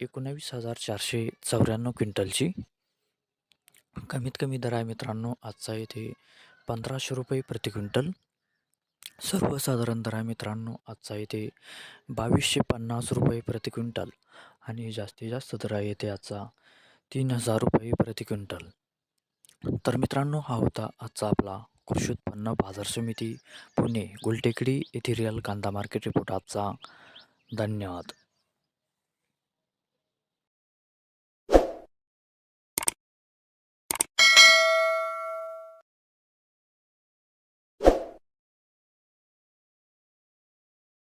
एकोणावीस हजार चारशे चौऱ्याण्णव क्विंटलची. कमीत कमी दर आहे मित्रांनो आजचा येथे पंधराशे रुपये प्रति क्विंटल. सर्वसाधारण दर आहे मित्रांनो आजचा येथे बावीसशे पन्नास रुपये प्रति क्विंटल. आणि जास्तीत जास्त दर आहे येथे आजचा तीन हजार रुपये प्रति क्विंटल. तर मित्रांनो हा होता आजचा आपला कृषी उत्पन्न बाजार समिती पुणे गुलटेकडी येथे रिअल कांदा मार्केट रिपोर्ट आजचा. धन्यवाद.